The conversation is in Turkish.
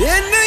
In